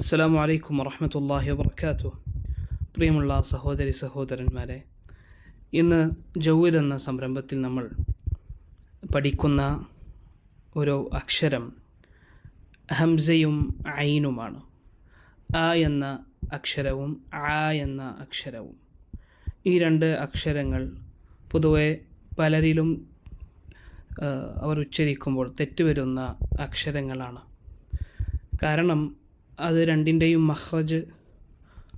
അസ്സലാമു അലൈക്കും വറഹമത്തല്ലാഹി വബർക്കാത്തു പ്രിയമുള്ള സഹോദരി സഹോദരന്മാരെ ഇന്ന് ജൗവിദ് എന്ന സംരംഭത്തിൽ നമ്മൾ പഠിക്കുന്ന ഒരു അക്ഷരം ഹംസയും ഐനുമാണ്. ആ എന്ന അക്ഷരവും ആ എന്ന അക്ഷരവും. ഈ രണ്ട് അക്ഷരങ്ങൾ പൊതുവെ പലരിലും അവർ ഉച്ചരിക്കുമ്പോൾ തെറ്റുവരുന്ന അക്ഷരങ്ങളാണ്. കാരണം അത് രണ്ടിൻ്റെയും മഹ്റജ്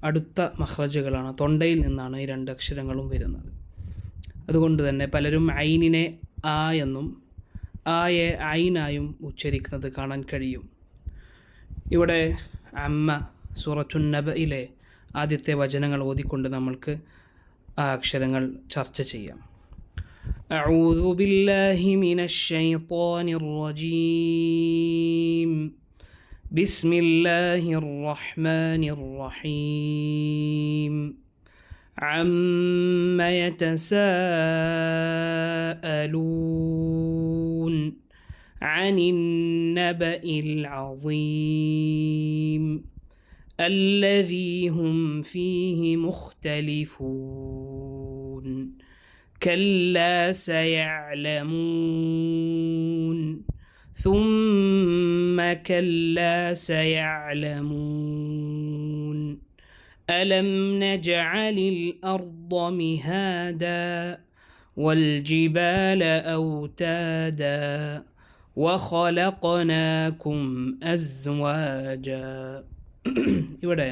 അടുത്ത മഹ്റജുകളാണ് തൊണ്ടയിൽ നിന്നാണ് ഈ രണ്ട് അക്ഷരങ്ങളും വരുന്നത് അതുകൊണ്ട് തന്നെ പലരും ഐനിനെ ആ എന്നും ആയെ ഐനായും ഉച്ചരിക്കുന്നത് കാണാൻ കഴിയും ഇവിടെ അമ്മ സൂറത്തുൻ നബയിലെ ആദ്യത്തെ വചനങ്ങൾ ഓതിക്കൊണ്ട് നമ്മൾക്ക് ആ അക്ഷരങ്ങൾ ചർച്ച ചെയ്യാം أعوذ بالله من الشيطان الرجيم بسم الله الرحمن الرحيم. عم يتساءلون عن النبأ العظيم. الذي هم فيه مختلفون. كلا سيعلمون ثم كلا سيعلمون ألم نجعل الأرض مهادا والجبال أوتادا وخلقناكم أزواجا ഇവിടെ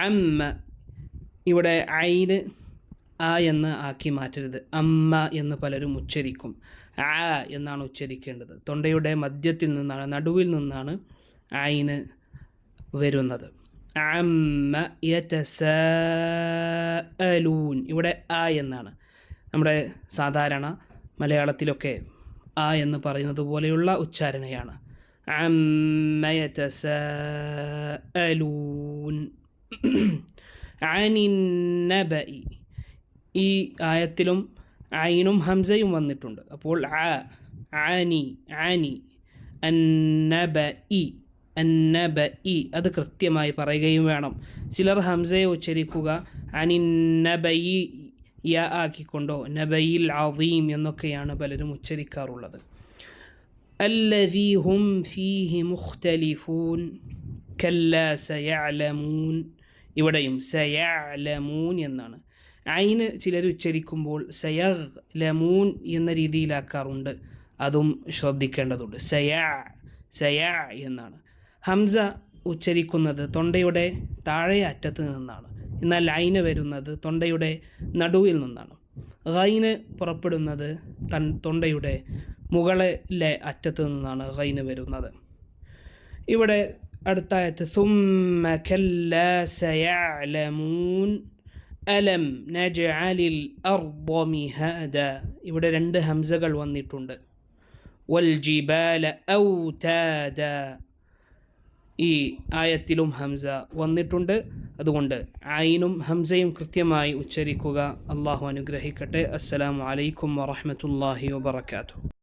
അമ്മ ഇവിടെ ഐന് ആ എന്ന് ആക്കി മാറ്റരുത് അമ്മ എന്ന് പലരും ഉച്ചരിക്കും ആ എന്നാണ് ഉച്ചരിക്കേണ്ടത്. തൊണ്ടയുടെ മധ്യത്തിൽ നിന്നാണ് നടുവിൽ നിന്നാണ് ആയിന് വരുന്നത്. അമ്മ യതസാഅലൂൻ. ഇവിടെ ആ എന്നാണ്. നമ്മുടെ സാധാരണ മലയാളത്തിലൊക്കെ ആ എന്ന് പറയുന്നത് പോലെയുള്ള ഉച്ചാരണയാണ്. അമ്മ ഈ ആയത്തിലും ഐനും ഹംസയും വന്നിട്ടുണ്ട്. അപ്പോൾ ആ ആനി ആനി അന്നബ ഇ അന്നബ ഇ അത് കൃത്യമായി പറയുകയും വേണം. ചിലർ ഹംസയെ ഉച്ചരിക്കുക അനിന്നബയി യ ആക്കിക്കൊണ്ടോ നബയിൽ അവീം എന്നൊക്കെയാണ് പലരും ഉച്ചരിക്കാറുള്ളത്. അല്ലവി ഹും ഫീഹി മുഖ്തലിഫൂൻ കല്ല സയാലമൂൻ ഇവിടെയും സയാലമൂൻ എന്നാണ്. അയിന് ചിലർ ഉച്ചരിക്കുമ്പോൾ സയർ ലമൂൻ എന്ന രീതിയിലാക്കാറുണ്ട്. അതും ശ്രദ്ധിക്കേണ്ടതുണ്ട്. സയാ സയാ എന്നാണ്. ഹംസ ഉച്ചരിക്കുന്നത് തൊണ്ടയുടെ താഴെ അറ്റത്ത് നിന്നാണ്. എന്നാൽ ലൈന് വരുന്നത് തൊണ്ടയുടെ നടുവിൽ നിന്നാണ്. റൈന് പുറപ്പെടുന്നത് തൻ തൊണ്ടയുടെ മുകളിലെ അറ്റത്ത് നിന്നാണ് റൈന് വരുന്നത്. ഇവിടെ അടുത്തായത്ത് സുമ്മ കല്ല സയാലമൂൻ അലം നജഅലിൽ അർദ മിഹാദ ഇവിടെ രണ്ട് ഹംസകൾ വന്നിട്ടുണ്ട്. വൽ ജിബാല ഔതാദ ഈ ആയത്തിലും ഹംസ വന്നിട്ടുണ്ട്. അതുകൊണ്ട് ആയിനും ഹംസയും കൃത്യമായി ഉച്ചരിക്കുക. അള്ളാഹു അനുഗ്രഹിക്കട്ടെ. അസ്സലാമു അലൈക്കും വറഹ്മത്തുള്ളാഹി വബറകാതുഹു.